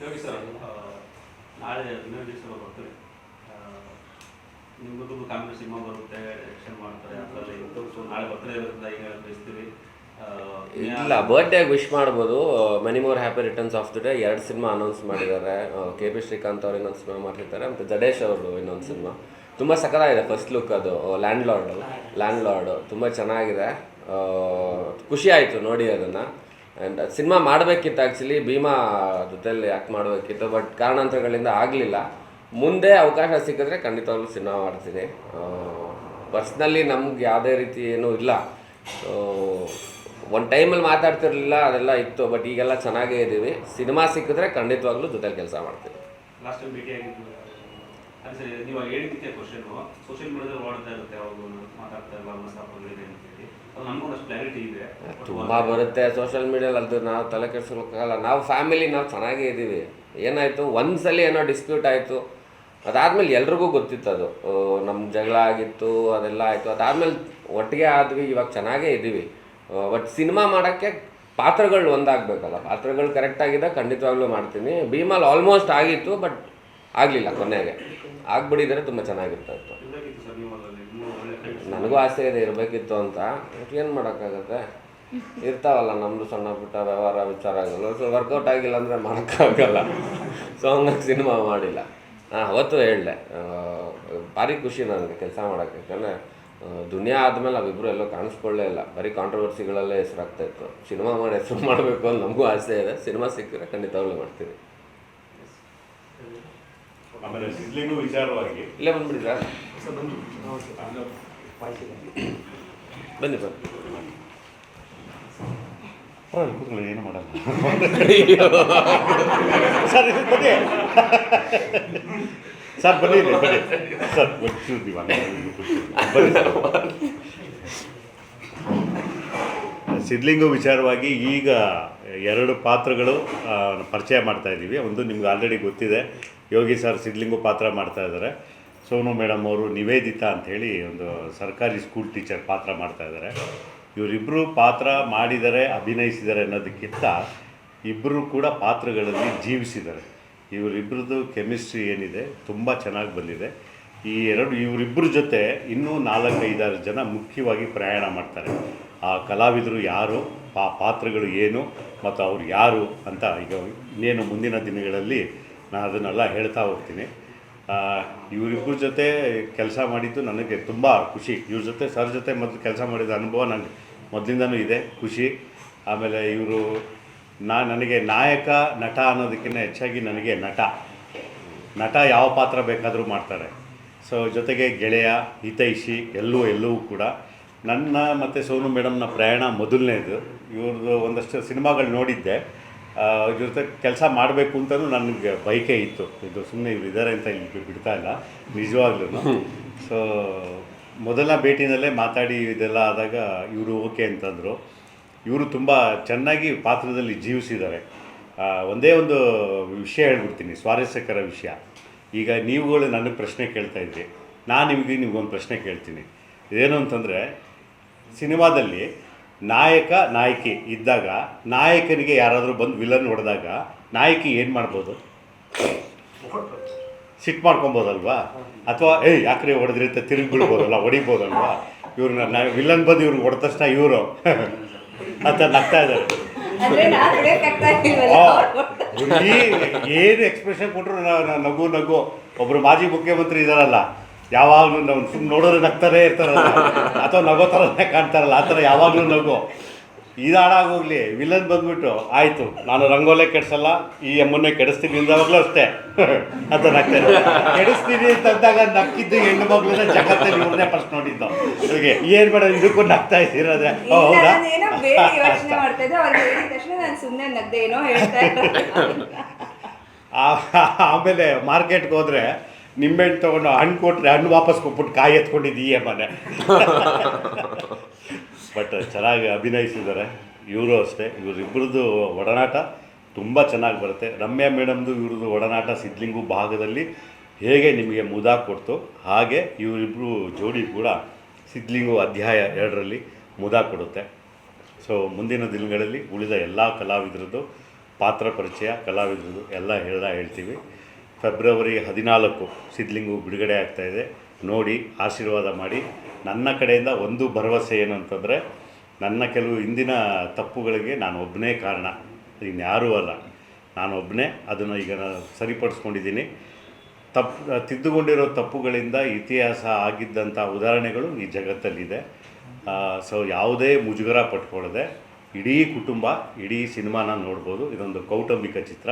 Yogi sir ಆ, ನಾಳೆ ದಿವಸ ಬರ್ತೀವಿ ಕಾಮಿಡಿ ಸಿನಿಮಾ ಬರುತ್ತೆ ಮಾಡ್ತಾರೆ ಅದರಲ್ಲಿ ಸೊ ನಾಳೆ ಬರ್ತಾರೆ ಇರೋದ್ರಿಂದ ಈಗ ಬಯಸ್ತೀವಿ ಇಲ್ಲ ಬರ್ಡೇ ವಿಶ್ ಮಾಡ್ಬೋದು. Many more happy returns of the day ಎರಡು ಸಿನಿಮಾ ಅನೌನ್ಸ್ ಮಾಡಿದ್ದಾರೆ. ಕೆ ಪಿ ಶ್ರೀಕಾಂತ್ ಅವ್ರು ಇನ್ನೊಂದು ಸಿನಿಮಾ ಮಾಡ್ತಿದ್ದಾರೆ ಮತ್ತು ಜಡೇಶ್ ಅವರು ಇನ್ನೊಂದು ಸಿನಿಮಾ. ತುಂಬ ಸಖತ್ತಾಗಿದೆ ಫಸ್ಟ್ ಲುಕ್ ಅದು. ಲ್ಯಾಂಡ್ ಲಾರ್ಡ್ ಲ್ಯಾಂಡ್ ಲಾರ್ಡು ತುಂಬ ಚೆನ್ನಾಗಿದೆ. ಆ, ಖುಷಿ ಆಯಿತು ನೋಡಿ ಅದನ್ನು. ಆ್ಯಂಡ್ ಸಿನಿಮಾ ಮಾಡಬೇಕಿತ್ತು ಆ್ಯಕ್ಚುಲಿ ಭೀಮಾ ಜೊತೆಯಲ್ಲಿ ಯಾಕೆ ಮಾಡಬೇಕಿತ್ತು ಬಟ್ ಕಾರಣಾಂತರಗಳಿಂದ ಆಗಲಿಲ್ಲ. ಮುಂದೆ ಅವಕಾಶ ಸಿಕ್ಕಿದ್ರೆ ಖಂಡಿತವಾಗ್ಲೂ ಸಿನಿಮಾ ಮಾಡ್ತೀನಿ. ಪರ್ಸ್ನಲಿ ನಮ್ಗೆ ಯಾವುದೇ ರೀತಿ ಏನೂ ಇಲ್ಲ. ಒಂದು ಟೈಮಲ್ಲಿ ಮಾತಾಡ್ತಿರಲಿಲ್ಲ, ಅದೆಲ್ಲ ಇತ್ತು ಬಟ್ ಈಗೆಲ್ಲ ಚೆನ್ನಾಗೇ ಇದ್ದೀವಿ. ಸಿನಿಮಾ ಸಿಕ್ಕಿದ್ರೆ ಖಂಡಿತವಾಗ್ಲೂ ಜೊತೆಲಿ ಕೆಲಸ ಮಾಡ್ತೀನಿ. ಸೋಷಿಯಲ್ ಮೀಡಿಯಾದಲ್ಲಿ ಓಡ್ತಾ ಇರುತ್ತೆ ಮಾತಾಡ್ತಾ ಇಲ್ಲ ತುಂಬ ಬರುತ್ತೆ ಸೋಷಿಯಲ್ ಮೀಡಿಯಲ್ಲಿ ಅದು ನಾವು ತಲೆ ಕೆಡ್ಸ್ಕೊಳಕ್ಕಾಗಲ್ಲ ನಾವು ಫ್ಯಾಮಿಲಿ ನಾವು ಚೆನ್ನಾಗೇ ಇದ್ದೀವಿ. ಏನಾಯಿತು? ಒಂದ್ಸಲಿ ಏನೋ ಡಿಸ್ಪ್ಯೂಟ್ ಆಯಿತು. ಅದಾದ್ಮೇಲೆ ಎಲ್ರಿಗೂ ಗೊತ್ತಿತ್ತು ಅದು. ನಮ್ಮ ಜಗಳ ಆಗಿತ್ತು ಅದೆಲ್ಲ ಆಯಿತು. ಅದಾದ್ಮೇಲೆ ಒಟ್ಟಿಗೆ ಆದ್ವಿ ಇವಾಗ ಚೆನ್ನಾಗೇ ಇದ್ದೀವಿ. ಬಟ್ ಸಿನಿಮಾ ಮಾಡೋಕ್ಕೆ ಪಾತ್ರಗಳು ಒಂದಾಗಬೇಕಲ್ಲ. ಪಾತ್ರಗಳು ಕರೆಕ್ಟಾಗಿದೆ ಖಂಡಿತವಾಗ್ಲೂ ಮಾಡ್ತೀನಿ. ಭೀಮಲ್ ಆಲ್ಮೋಸ್ಟ್ ಆಗಿತ್ತು ಬಟ್ ಆಗಲಿಲ್ಲ ಕೊನೆಗೆ. ಆಗ್ಬಿಡಿದರೆ ತುಂಬ ಚೆನ್ನಾಗಿರ್ತಾ ಇತ್ತು ಇರಬೇಕಿತ್ತು ಸರ್ ನೀವು ಅದರಲ್ಲಿ ಇನ್ನೂ ಒಳ್ಳೆ friends. ನನಗೂ ಆಸೆ ಇದೆ ಇರಬೇಕಿತ್ತು ಅಂತ. ಏನು ಮಾಡೋಕ್ಕಾಗತ್ತೆ? ಇರ್ತಾವಲ್ಲ ನಮ್ಮದು ಸಣ್ಣ ಪುಟ್ಟ ವ್ಯವಹಾರ ವಿಚಾರಗಳು ಸೊ ವರ್ಕೌಟ್ ಆಗಿಲ್ಲ ಅಂದರೆ ಮಾಡೋಕ್ಕಾಗಲ್ಲ. ಸೊ ಹಂಗಾಗಿ ಸಿನಿಮಾ ಮಾಡಿಲ್ಲ. ಹಾಂ ಅವತ್ತು ಹೇಳಿದೆ ಭಾರಿ ಖುಷಿ ನನಗೆ ಕೆಲಸ ಮಾಡೋಕ್ಕೆ. ಯಾಕಂದರೆ ದುನಿಯಾ ಆದಮೇಲೆ ಅವಿಬ್ಬರು ಎಲ್ಲೋ ಕಾಣಿಸ್ಕೊಳ್ಳೇ ಇಲ್ಲ. ಬರೀ ಕಾಂಟ್ರವರ್ಸಿಗಳಲ್ಲೇ ಹೆಸರಾಗ್ತಾ ಇತ್ತು. ಸಿನಿಮಾ ಮಾಡಿ ಹೆಸರು ಮಾಡಬೇಕು ಅಂತ ನಮಗೂ ಆಸೆ ಇದೆ. ಸಿನಿಮಾ ಸಿಕ್ಕಿದ್ರೆ ಖಂಡಿತವಾಗ್ಲೂ ಮಾಡ್ತೀನಿ ಆಮೇಲೆ ವಿಚಾರವಾಗಿ. ಇಲ್ಲೇ ಬಂದ್ಬಿಡಿ ಸರ್. ಬನ್ನಿ ಬನ್ನಿ. ಕೂತ್ಕೊಳ್ಳಿ, ಏನು ಮಾಡಲ್ಲ. ಸರ್ ಬನ್ನಿ. ಸರ್ ಬನ್ನಿ ಇಲ್ಲಿ, ಬನ್ನಿ. ಸರ್ ಬನ್ನಿ. ಸರ್ ಸಿದ್ಲಿಂಗು ವಿಚಾರವಾಗಿ ಈಗ ಎರಡು ಪಾತ್ರಗಳು ಆ, ಪರಿಚಯ ಮಾಡ್ತಾ ಇದ್ದೀವಿ ಒಂದು ನಿಮ್ಗೆ ಆಲ್ರೆಡಿ ಗೊತ್ತಿದೆ. ಯೋಗಿ ಸರ್ ಸಿದ್ಲಿಂಗು ಪಾತ್ರ ಮಾಡ್ತಾ ಇದ್ದಾರೆ. ಸೋನು ಮೇಡಮ್ ಅವರು ನಿವೇದಿತಾ ಅಂಥೇಳಿ ಒಂದು ಸರ್ಕಾರಿ ಸ್ಕೂಲ್ ಟೀಚರ್ ಪಾತ್ರ ಮಾಡ್ತಾಯಿದ್ದಾರೆ ಇವರಿಬ್ಬರು ಪಾತ್ರ ಮಾಡಿದರೆ ಅಭಿನಯಿಸಿದ್ದಾರೆ ಅನ್ನೋದಕ್ಕಿಂತ ಇಬ್ಬರು ಕೂಡ ಪಾತ್ರಗಳಲ್ಲಿ ಜೀವಿಸಿದ್ದಾರೆ. ಇವರಿಬ್ಬರದ್ದು ಕೆಮಿಸ್ಟ್ರಿ ಏನಿದೆ, ತುಂಬ ಚೆನ್ನಾಗಿ ಬಂದಿದೆ. ಈ ಎರಡು ಇವರಿಬ್ಬರ ಜೊತೆ ಇನ್ನೂ ನಾಲ್ಕೈದಾರು ಜನ ಮುಖ್ಯವಾಗಿ ಪ್ರಯಾಣ ಮಾಡ್ತಾರೆ. ಆ ಕಲಾವಿದರು ಯಾರು ಆ ಪಾತ್ರಗಳು ಏನು, ಮತ್ತು ಅವ್ರು ಯಾರು ಅಂತ ಈಗ ಇನ್ನೇನು ಮುಂದಿನ ದಿನಗಳಲ್ಲಿ ನಾನು ಅದನ್ನೆಲ್ಲ ಹೇಳ್ತಾ ಹೋಗ್ತೀನಿ. ಇವರಿಬ್ಬರ ಜೊತೆ ಕೆಲಸ ಮಾಡಿದ್ದು ನನಗೆ ತುಂಬ ಖುಷಿ. ಇವ್ರ ಜೊತೆ, ಸರ್ ಜೊತೆ ಮೊದಲು ಕೆಲಸ ಮಾಡಿದ ಅನುಭವ ನನಗೆ ಮೊದಲಿಂದನೂ ಇದೆ, ಖುಷಿ. ಆಮೇಲೆ ಇವರು ನಾ, ನನಗೆ ನಾಯಕ, ನಟ ಅನ್ನೋದಕ್ಕಿಂತ ಹೆಚ್ಚಾಗಿ ನನಗೆ ನಟ. ನಟ ಯಾವ ಪಾತ್ರ ಬೇಕಾದರೂ ಮಾಡ್ತಾರೆ. ಸೊ, ಜೊತೆಗೆ ಗೆಳೆಯ, ಹಿತೈಷಿ, ಎಲ್ಲೂ ಎಲ್ಲವೂ ಕೂಡ. ನನ್ನ ಮತ್ತು ಸೋನು ಮೇಡಮ್ನ ಪ್ರಯಾಣ ಮೊದಲನೇದು. ಇವ್ರದ್ದು ಒಂದಷ್ಟು ಸಿನಿಮಾಗಳು ನೋಡಿದ್ದೆ. ಇವ್ರ ಜೊತೆ ಕೆಲಸ ಮಾಡಬೇಕು ಅಂತಲೂ ನನಗೆ ಬೈಕೆ ಇತ್ತು. ಇದು ಸುಮ್ಮನೆ ಇವ್ರು ಇದ್ದಾರೆ ಅಂತ ಇಲ್ಲಿ ಬಿಡ್ತಾ ಇಲ್ಲ. ನಿಜವಾಗ್ಲೂ ಸೊ ಮೊದಲ ಭೇಟಿನಲ್ಲೇ ಮಾತಾಡಿ ಇದೆಲ್ಲ ಆದಾಗ ಇವರು ಓಕೆ ಅಂತಂದರು. ಇವರು ತುಂಬ ಚೆನ್ನಾಗಿ ಪಾತ್ರದಲ್ಲಿ ಜೀವಿಸಿದ್ದಾರೆ. ಒಂದೇ ಒಂದು ವಿಷಯ ಹೇಳ್ಬಿಡ್ತೀನಿ, ಸ್ವಾರಸ್ಯಕರ ವಿಷಯ. ಈಗ ನೀವುಗಳು ನನಗೆ ಪ್ರಶ್ನೆ ಕೇಳ್ತಾ ಇದ್ದೀರಿ ನಾನು ನಿಮಗೆ ನಿಮಗೊಂದು ಪ್ರಶ್ನೆ ಕೇಳ್ತೀನಿ. ಇದೇನು ಅಂತಂದರೆ, ಸಿನಿಮಾದಲ್ಲಿ ನಾಯಕ ನಾಯಕಿ ಇದ್ದಾಗ ನಾಯಕನಿಗೆ ಯಾರಾದರೂ ಬಂದು ವಿಲನ್ ಹೊಡೆದಾಗ ನಾಯಕಿ ಏನು ಮಾಡ್ಬೋದು? ಸಿಟ್ಟು ಮಾಡ್ಕೊಬೋದಲ್ವಾ? ಅಥವಾ ಏಯ್ ಯಾಕ್ರೆ ಹೊಡೆದ್ರಿ ಅಂತ ತಿರುಗಿ ಬಿಡ್ಬೋದಲ್ಲ ಹೊಡಿಬೋದಲ್ವಾ? ಇವ್ರನ್ನ ವಿಲನ್ ಬಂದು ಇವ್ರಿಗೆ ಹೊಡೆದ ತಕ್ಷಣ ಇವರು ಅಂತ ನಗ್ತಾ ಇದ್ದಾರೆ. ಏನು ಎಕ್ಸ್ಪ್ರೆಷನ್ ಕೊಟ್ಟರು ನಗು ನಗು. ಒಬ್ಬರು ಮಾಜಿ ಮುಖ್ಯಮಂತ್ರಿ ಇದಾರಲ್ಲ ಯಾವಾಗಲೂ ನಾವು ಸುಮ್ಮನೆ ನೋಡೋರು ನಗ್ತಾರೆ ಇರ್ತಾರಲ್ಲ. ಅಥವಾ ನಗೋ ಥರನೇ ಕಾಣ್ತಾರಲ್ಲ ಆ ಥರ ಯಾವಾಗಲೂ ನಗು. ಇದು ಹಾಳಾಗೋಗ್ಲಿ ವಿಲನ್ ಬಂದ್ಬಿಟ್ಟು ಆಯಿತು ನಾನು ರಂಗೋಲೆ ಕೆಡಿಸಲ್ಲ ಈ ಅಮ್ಮನ್ನೇ ಕೆಡಿಸ್ತೀನಿ ಅಂದಾಗಲೂ ಅಷ್ಟೇ. ಅಂತ ನಗ್ತಾರೆ. ಕೆಡಿಸ್ತೀನಿ ಅಂತಂದಾಗ ನಕ್ಕಿದ್ದು ಹೆಣ್ಣು ಮಗಳನ್ನ ಜಗತ್ತಲ್ಲಿ ಇವ್ರನ್ನೇ ಫಸ್ಟ್ ನೋಡಿದ್ದು. ಹೀಗೆ ಏನು ಬೇಡ ಇದಕ್ಕೂ ನಗ್ತಾ ಇದ್ದೀರಾದ್ರೆ ಹೌದಾ? ಸುಮ್ಮನೆ ಆಮೇಲೆ ಮಾರ್ಕೆಟ್ಗೆ ಹೋದ್ರೆ ನಿಂಬೆಹಣ್ಣು ತೊಗೊಂಡು ಹಣ್ಣು ಕೊಟ್ಟರೆ ಹಣ್ಣು ವಾಪಸ್ ಕೊಟ್ಬಿಟ್ಟು ಕಾಯಿ ಎತ್ಕೊಂಡಿದ್ದೀಯ ಮನೆ. ಬಟ್ ಚೆನ್ನಾಗಿ ಅಭಿನಯಿಸಿದ್ದಾರೆ. ಇವರು ಅಷ್ಟೇ. ಇವರಿಬ್ಬರದ್ದು ಒಡನಾಟ ತುಂಬ ಚೆನ್ನಾಗಿ ಬರುತ್ತೆ. ರಮ್ಯಾ ಮೇಡಮ್ದು ಇವ್ರದ್ದು ಒಡನಾಟ ಸಿದ್ಲಿಂಗು ಭಾಗದಲ್ಲಿ ಹೇಗೆ ನಿಮಗೆ ಮುದ ಕೊಡ್ತು? ಹಾಗೆ ಇವರಿಬ್ಬರು ಜೋಡಿ ಕೂಡ ಸಿದ್ಲಿಂಗು ಅಧ್ಯಾಯ ಎರಡರಲ್ಲಿ ಮುದ ಕೊಡುತ್ತೆ. ಸೊ ಮುಂದಿನ ದಿನಗಳಲ್ಲಿ ಉಳಿದ ಎಲ್ಲ ಕಲಾವಿದರದ್ದು ಪಾತ್ರ ಪರಿಚಯ ಕಲಾವಿದರದ್ದು ಎಲ್ಲ ಹೇಳ್ದ ಹೇಳ್ತೀವಿ. ಫೆಬ್ರವರಿ ಹದಿನಾಲ್ಕು ಸಿದ್ಲಿಂಗು ಬಿಡುಗಡೆ ಆಗ್ತಾಯಿದೆ ನೋಡಿ, ಆಶೀರ್ವಾದ ಮಾಡಿ. ನನ್ನ ಕಡೆಯಿಂದ ಒಂದು ಭರವಸೆ ಏನು ನನ್ನ ಕೆಲವು ಹಿಂದಿನ ತಪ್ಪುಗಳಿಗೆ ನಾನು ಒಬ್ಬನೇ ಕಾರಣ. ಇನ್ಯಾರೂ ಅಲ್ಲ. ನಾನು ಒಬ್ಬನೇ, ಅದನ್ನು ಈಗ ಸರಿಪಡಿಸ್ಕೊಂಡಿದ್ದೀನಿ. ತಪ್ಪು ತಿದ್ದುಕೊಂಡಿರೋ ತಪ್ಪುಗಳಿಂದ ಇತಿಹಾಸ ಆಗಿದ್ದಂಥ ಉದಾಹರಣೆಗಳು ಈ ಜಗತ್ತಲ್ಲಿದೆ. ಸೊ ಯಾವುದೇ ಮುಜುಗರ ಪಟ್ಕೊಳ್ಳದೆ, ಇಡೀ ಕುಟುಂಬ, ಇಡೀ ಸಿನಿಮಾನ ನೋಡ್ಬೋದು. ಇದೊಂದು ಕೌಟುಂಬಿಕ ಚಿತ್ರ.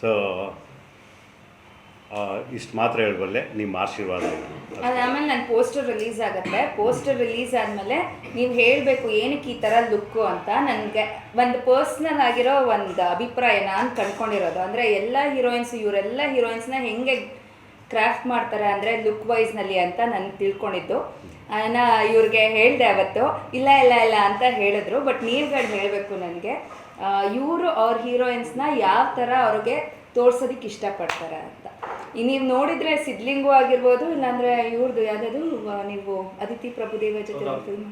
ಸೊ ಇಷ್ಟು ಮಾತ್ರ ಹೇಳಬಲ್ಲೆ, ನಿಮ್ಮ ಆಶೀರ್ವಾದ ಆಮೇಲೆ ನನ್ನ ಪೋಸ್ಟರ್ ರಿಲೀಸ್ ಆಗುತ್ತೆ. ಪೋಸ್ಟರ್ ರಿಲೀಸ್ ಆದಮೇಲೆ ನೀವು ಹೇಳಬೇಕು ಏನಕ್ಕೆ ಈ ಥರ ಲುಕ್ಕು ಅಂತ. ನನಗೆ ಒಂದು ಪರ್ಸ್ನಲ್ ಆಗಿರೋ ಒಂದು ಅಭಿಪ್ರಾಯ ನಾನು ಕಂಡ್ಕೊಂಡಿರೋದು. ಅಂದರೆ ಎಲ್ಲ ಹೀರೋಯಿನ್ಸ್ ಇವರೆಲ್ಲ ಹೀರೋಯಿನ್ಸ್ನ ಹೆಂಗೆ ಕ್ರಾಫ್ಟ್ ಮಾಡ್ತಾರೆ ಅಂದರೆ ಲುಕ್ ವೈಸ್ನಲ್ಲಿ ಅಂತ ನಾನು ತಿಳ್ಕೊಂಡಿದ್ದು. ನಾ ಇವ್ರಿಗೆ ಹೇಳಿದೆ ಅವತ್ತು, ಇಲ್ಲ ಇಲ್ಲ ಇಲ್ಲ ಅಂತ ಹೇಳಿದ್ರು. ಬಟ್ ನೀವುಗಳು ಹೇಳಬೇಕು ನನಗೆ ಇವರು ಅವ್ರ ಹೀರೋಯಿನ್ಸ್ನ ಯಾವ ಥರ ಅವ್ರಿಗೆ ತೋರ್ಸೋದಕ್ಕೆ ಇಷ್ಟಪಡ್ತಾರೆ ಅಂತ. ನೀವು ನೋಡಿದ್ರೆ ಸಿದ್ಲಿಂಗು ಆಗಿರ್ಬೋದು ಇಲ್ಲಾಂದ್ರೆ ಇವ್ರದ್ದು ಯಾವ್ದಾದ್ರು ನೀವು ಅದಿತಿ ಪ್ರಭುದೇವ ಜೊತೆ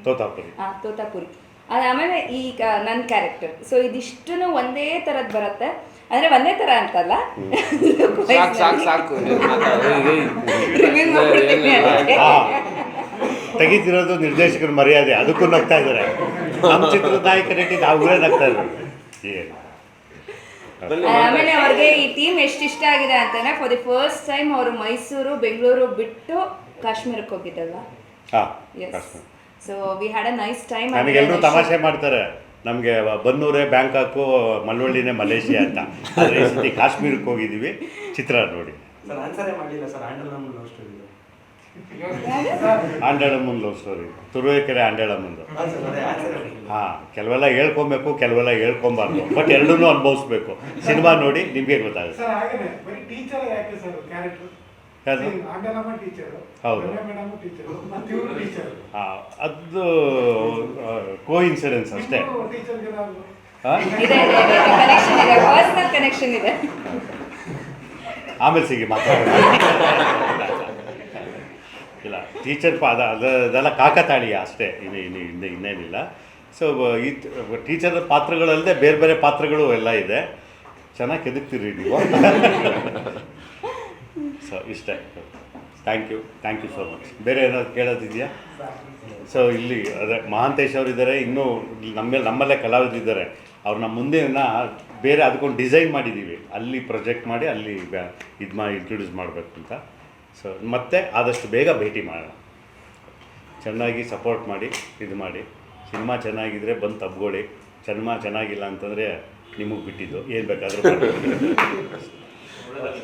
ತೋತಾಪುರಿ. ಆ ತೋತಾಪುರಿ. ಅದು ಆಮೇಲೆ ಈಗ ನನ್ನ ಕ್ಯಾರೆಕ್ಟರ್ ಸೊ ಇದಿಷ್ಟು ಒಂದೇ ತರದ್ ಬರುತ್ತೆ. ಅಂದ್ರೆ ಒಂದೇ ತರ ಅಂತಲ್ಲ. ನೀವು ತೆಗಿತಿರೋದು ನಿರ್ದೇಶಕರ ಮರ್ಯಾದೆ. ಅದಕ್ಕೂ ನಗ್ತಾ ಇದ್ದಾರೆ. ನಮ್ಮ ಚಿತ್ರದ ನಾಯಕ ನಟಿ ಅವರೇ ನಗ್ತಾ ಇದ್ದಾರೆ. ಏನು ಆಮೇಲೆ ಅವ್ರಿಗೆ ಈ ಟೀಮ್ ಎಷ್ಟು ಇಷ್ಟ ಆಗಿದೆ ಅಂತಂದ್ರೆ ಫಾರ್ ದಿ ಫಸ್ಟ್ ಟೈಮ್ ಅವರು ಮೈಸೂರು ಬೆಂಗಳೂರು ಬಿಟ್ಟು ಕಾಶ್ಮೀರಕ್ಕೆ ಹೋಗಿದ್ದಲ್ವಾ? So we had a nice time ನನಗೆಲ್ಲರೂ ತಮಾಷೆ ಮಾಡ್ತಾರೆ. ನಮಗೆ ಬನ್ನೂರೇ ಬ್ಯಾಂಕಾಕು ಮಲ್ವಳ್ಳಿನೇ ಮಲೇಷಿಯಾ ಅಂತ. ಆದರೆ ಈ ಸತಿ ಕಾಶ್ಮೀರಕ್ಕೆ ಹೋಗಿದ್ದೀವಿ. ಚಿತ್ರ ನೋಡಿ. ಸರ್ ಆನ್ಸರೇ ಮಾಡಲಿಲ್ಲ ಸರ್. ಹ್ಯಾಂಡಲ್ ನಮ್ಮ ಆಂಡಳಮ್ಮನ ಲವ್ ಸ್ಟೋರಿ ತುರುವೇಕೆರೆ ಆಂಡಳಮ್ಮಂದು ಹಾಂ ಕೆಲವೆಲ್ಲ ಹೇಳ್ಕೊಬೇಕು ಕೆಲವೆಲ್ಲ ಹೇಳ್ಕೊಬಾರ್ದು. ಬಟ್ ಎರಡನ್ನೂ ಅನುಭವಿಸ್ಬೇಕು. ಸಿನಿಮಾ ನೋಡಿ ನಿಮಗೆ ಗೊತ್ತಾಗುತ್ತೆ. ಸರ್ ಹಾಗೇನೆ. ಬರೀ ಟೀಚರ್ ಯಾಕೆ ಸರ್ ಕ್ಯಾರೆಕ್ಟರ್ ಯಾವುದು? ಆಂಡಲಮ್ಮ ಟೀಚರ್ ಹೌದು. ಹಾಂ ಅದು ಕೋ ಇನ್ಸಿಡೆನ್ಸ್ ಅಷ್ಟೇ. ಟೀಚರ್ಗೆ ನಾವು ಹಾಂ? ಇದೆ ಇದೆ ಕನೆಕ್ಷನ್ ಇದೆ. ಆಮೇಲೆ ಸಿಗಿ ಮಾತಾಡೋಣ. ಟೀಚರ್ ಪಾದ, ಅದು, ಅದೆಲ್ಲ ಕಾಕತಾಳೀಯ ಅಷ್ಟೇ, ಇನ್ನು ಇನ್ನು ಇನ್ನು, ಇನ್ನೇನಿಲ್ಲ. ಸೊ ಈ ಟೀಚರ್ ಪಾತ್ರಗಳಲ್ಲದೆ ಬೇರೆ ಬೇರೆ ಪಾತ್ರಗಳು ಎಲ್ಲ ಇದೆ. ಚೆನ್ನಾಗಿ ಕೆದಕ್ತೀರಿ ನೀವು. ಸೊ ಇಷ್ಟೇ. Thank you thank you so much ಬೇರೆ ಏನಾದ್ರು ಕೇಳೋದಿದೆಯಾ? ಸೊ ಇಲ್ಲಿ, ಅದೇ, ಮಹಾಂತೇಶ್ ಅವರು ಇದ್ದಾರೆ ಇನ್ನೂ ನಮ್ಮಲ್ಲಿ ನಮ್ಮಲ್ಲೇ ಕಲಾವಿದರು ಇದ್ದಾರೆ ಅವ್ರನ್ನ ಮುಂದಿನ ಬೇರೆ ಅದಕ್ಕೊಂದು ಡಿಸೈನ್ ಮಾಡಿದ್ದೀವಿ. ಅಲ್ಲಿ ಪ್ರೊಜೆಕ್ಟ್ ಮಾಡಿ, ಅಲ್ಲಿ ಇದು ಮಾಡಿ ಇಂಟ್ರೊಡ್ಯೂಸ್ ಮಾಡಬೇಕು ಅಂತ ಸೊ ಮತ್ತೆ ಆದಷ್ಟು ಬೇಗ ಭೇಟಿ ಮಾಡೋಣ. ಚೆನ್ನಾಗಿ ಸಪೋರ್ಟ್ ಮಾಡಿ, ಇದು ಮಾಡಿ. ಸಿನಿಮಾ ಚೆನ್ನಾಗಿದ್ದರೆ ಬಂದು ತಬ್ಕೊಳ್ಳಿ. ಸಿನಿಮಾ ಚೆನ್ನಾಗಿಲ್ಲ ಅಂತಂದರೆ ನಿಮಗೆ ಬಿಟ್ಟಿದ್ದು. ಏನು ಬೇಕಾದರೂ